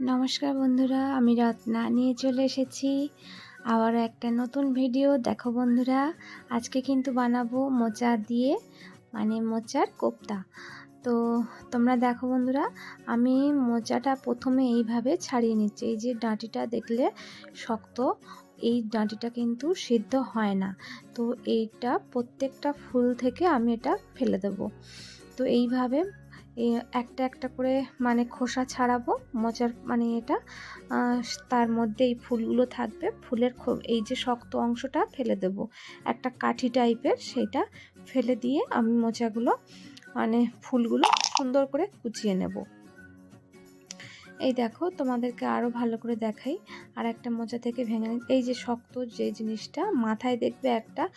নমস্কার বন্ধুরা, আমি রত্না নিয়ে চলে এসেছি। আবার একটা নতুন ভিডিও। দেখো বন্ধুরা, আজকে কিন্তু বানাবো মোচা দিয়ে মানে মোচার কোপ্তা। তো তোমরা দেখো বন্ধুরা, আমি মোচাটা প্রথমে এইভাবে ছাড়িয়ে নিচ্ছি। এই যে ডাঁটিটা দেখলে শক্ত, এই ডাঁটিটা কিন্তু সিদ্ধ হয় না। তো এইটা প্রত্যেকটা ফুল থেকে আমি এটা ফেলে দেবো। তো এইভাবে একটা একটা করে মানে খোসা ছাড়াবো মোচার মানে এটা। তার মধ্যে এই ফুলগুলো থাকবে। ফুলের এই যে শক্ত অংশটা ফেলে দেব। একটা কাঠি টাইপের সেটা ফেলে দিয়ে আমি মোচাগুলো মানে ফুলগুলো সুন্দর করে কুচিয়ে নেব। এই দেখো, তোমাদেরকে আরও ভালো করে দেখাই। আর একটা মোচা থেকে ভেঙে এই যে শক্ত যে জিনিসটা, মাথায় দেখবে একটা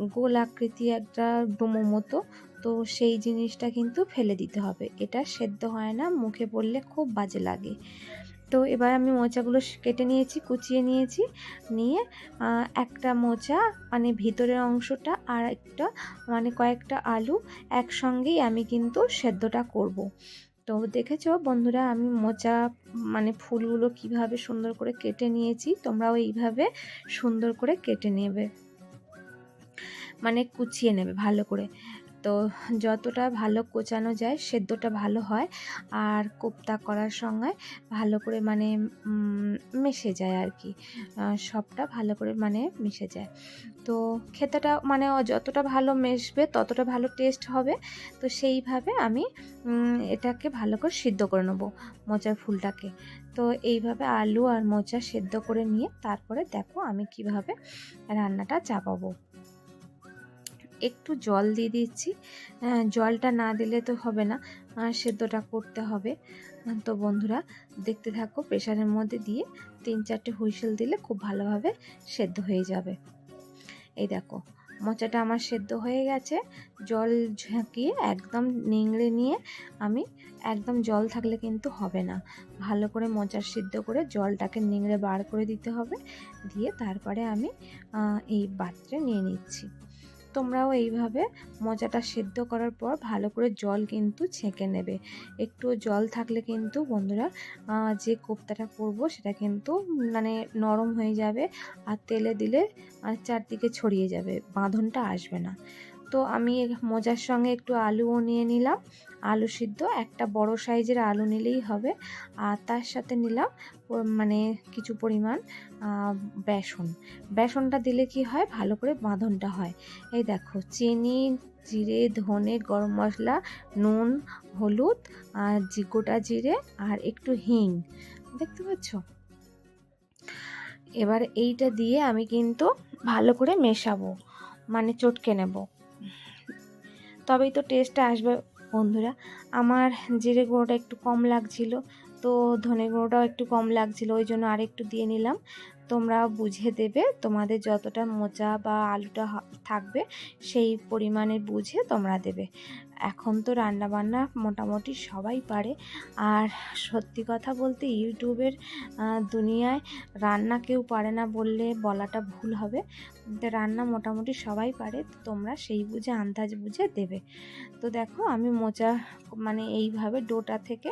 গোল আকৃতি, একটা ডোমো মতো তো সেই জিনিসটা কিন্তু ফেলে দিতে হবে। এটা সেদ্ধ হয় না, মুখে পড়লে খুব বাজে লাগে। তো এবার আমি মোচাগুলো কেটে নিয়েছি, কুচিয়ে নিয়েছি। নিয়ে একটা মোচা মানে ভিতরের অংশটা আর একটা মানে কয়েকটা আলু একসঙ্গেই আমি কিন্তু সেদ্ধটা করব। তো দেখেছ বন্ধুরা, আমি মোচা মানে ফুলগুলো কীভাবে সুন্দর করে কেটে নিয়েছি, তোমরাও এইভাবে সুন্দর করে কেটে নেবে। মানে কুচিয়ে নেবে ভালো করে। তো যতটা ভালো কোচানো যায় সেদ্ধটা ভালো হয়। আর কোপ্তা করার সঙ্গে ভালো করে মানে মিশে যায় আর কি সবটা ভালো করে মানে মিশে যায়। তো খেতেটা মানে যতটা ভালো মেশবে ততটা ভালো টেস্ট হবে। তো সেইভাবে আমি এটাকে ভালো করে সিদ্ধ করে নেব মোচার ফুলটাকে। তো এইভাবে আলু আর মোচা সেদ্ধ করে নিয়ে তারপরে দেখো আমি কীভাবে রান্নাটা চাপাবো। একটু জল দিয়ে দিচ্ছি। জলটা না দিলে তো হবে না সেদ্ধটা করতে হবে। তো বন্ধুরা, দেখতে থাকো প্রেশারের মধ্যে দিয়ে তিন চারটে হুইসেল দিলে খুব ভালোভাবে সেদ্ধ হয়ে যাবে। এই দেখো, মোচাটা আমার সেদ্ধ হয়ে গেছে। জল ঝাঁকিয়ে একদম নিংড়ে নিয়ে আমি একদম জল থাকলে কিন্তু হবে না। ভালো করে মোচার সিদ্ধ করে জলটাকে নিংড়ে বার করে দিতে হবে। দিয়ে তারপরে আমি এই পাত্রে নিয়ে নিচ্ছি। তোমরাও এইভাবে মজাটা সেদ্ধ করার পর ভালো করে জল কিন্তু ছেঁকে নেবে। একটু জল থাকলে কিন্তু বন্ধুরা যে কোপ্তাটা করব সেটা কিন্তু মানে নরম হয়ে যাবে আর তেলে দিলে চারদিকে ছড়িয়ে যাবে, বাঁধনটা আসবে না। তো আমি মোজার সঙ্গে একটু আলুও নিয়ে নিলাম। আলু সিদ্ধ, একটা বড় সাইজের আলু নিলেই হবে। আর তার সাথে নিলাম মানে কিছু পরিমাণ বেসন। বেসনটা দিলে কি হয়? ভালো করে বাঁধনটা হয়। এই দেখো, চিনি, জিরে, ধনে, গরম মশলা, নুন, হলুদ, আর গোটা জিরে, আর একটু হিং। দেখতে পাচ্ছ? এবার এইটা দিয়ে আমি কিন্তু ভালো করে মেশাবো মানে চটকে নেব। তবেই তো টেস্টটা আসবে, বন্ধুরা। আমার জিরে গুঁড়োটা একটু কম লাগছিল, তো ধনে গুঁড়োটাও একটু কম লাগছিল, ওই জন্য আরেকটু দিয়ে নিলাম। তোমরা বুঝে দেবে তোমাদের যতটা মোচা বা আলুটা থাকবে, সেই পরিমাণে বুঝে তোমরা দেবে। এখন তো রান্নাবান্না মোটামুটি সবাই পারে। আর সত্যি কথা বলতে ইউটিউবের দুনিয়ায় রান্না কেউ পারে না বললে বলাটা ভুল হবে। রান্না মোটামুটি সবাই পারে তোমরা সেই বুঝে, আন্দাজ বুঝে দেবে। তো দেখো, আমি মোচা মানে এইভাবে ডোটা থেকে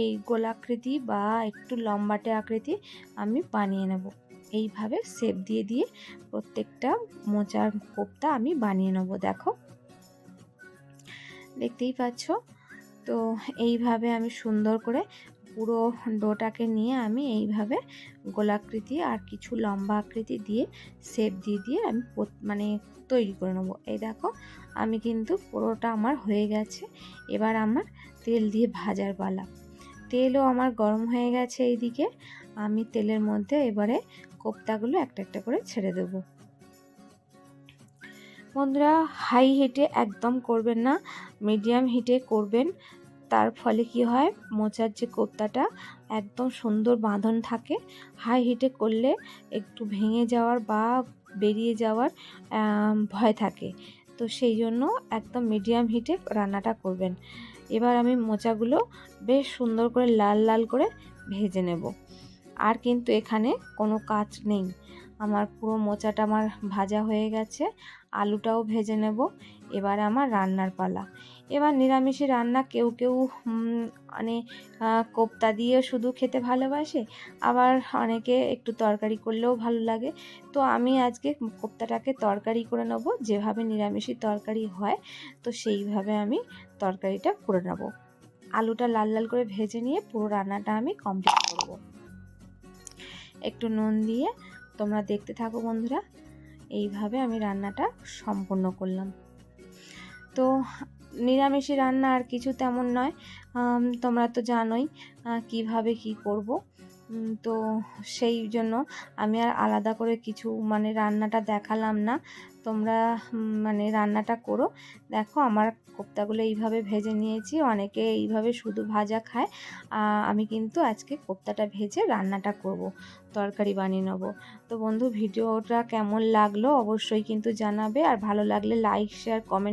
এই গোলাকৃতি বা একটু লম্বাটে আকৃতি আমি বানিয়ে নেব। এইভাবে সেপ দিয়ে দিয়ে প্রত্যেকটা মোচার কোপটা আমি বানিয়ে নেব, দেখো। দেখতেই পাচ্ছ? তো এইভাবে আমি সুন্দর করে পুরো ডোটাকে নিয়ে আমি এইভাবে গোলাকৃতি আর কিছু লম্বা আকৃতি দিয়ে সেপ দিয়ে দিয়ে আমি মানে তৈরি করে নেব। এই দেখো, আমি কিন্তু পুরোটা আমার হয়ে গেছে। এবার আমার তেল দিয়ে ভাজার পালা। তেলও আমার গরম হয়ে গেছে এইদিকে। আমি তেলের মধ্যে এবারে কোপ্তাগুলো একটা একটা করে ছেড়ে দেবো। বন্ধুরা হাই হিটে একদম করবেন না মিডিয়াম হিটে করবেন। তার ফলে কি হয়, মোচার যে কোপ্তাটা, একদম সুন্দর বাঁধন থাকে। হাই হিটে করলে একটু ভেঙে যাওয়ার বা বেরিয়ে যাওয়ার ভয় থাকে। তো সেই জন্য একদম মিডিয়াম হিটে রান্নাটা করবেন। এবার আমি মোচাগুলো বেশ সুন্দর করে লাল লাল করে ভেজে নেব। আর কিন্তু এখানে কোনো কাজ নেই। আমার পুরো মোচাটা আমার ভাজা হয়ে গেছে, আলুটাও ভেজে নেব, এবার আমার রান্নার পালা। এবার নিরামিষি রান্না কেউ কেউ মানে কোপ্তা দিয়ে শুধু খেতে ভালোবাসে, আবার অনেকে একটু তরকারি করলেও ভালো লাগে। তো আমি আজকে কোপ্তাটাকে তরকারি করে নেব, যেভাবে নিরামিষি তরকারি হয়, তো সেইভাবে আমি তরকারিটা করে নেব। আলুটা লাল লাল করে ভেজে নিয়ে পুরো রান্নাটা আমি কমপ্লিট করব। একটু নুন দিয়ে তোমরা দেখতে থাকো বন্ধুরা। এইভাবে আমি রান্নাটা সম্পূর্ণ করলাম। তো নিরামিষি রান্না আর কিছু তেমন নয়। তোমরা তো জানোই কীভাবে কি করব। তো সেই জন্য আমি আর আলাদা করে কিছু মানে রান্নাটা দেখালাম না। তোমরা মানে রান্নাটা করো। দেখো আমার কোপ্তাগুলো এইভাবে ভেজে নিয়েছি। অনেকে এইভাবে শুধু ভাজা খায়। আমি কিন্তু আজকে কোপ্তাটা ভেজে রান্নাটা করব, তরকারি বানিয়ে নেব। তো বন্ধু, ভিডিওটা কেমন লাগল অবশ্যই কিন্তু জানাবে। আর ভালো লাগলে লাইক শেয়ার কমেন্ট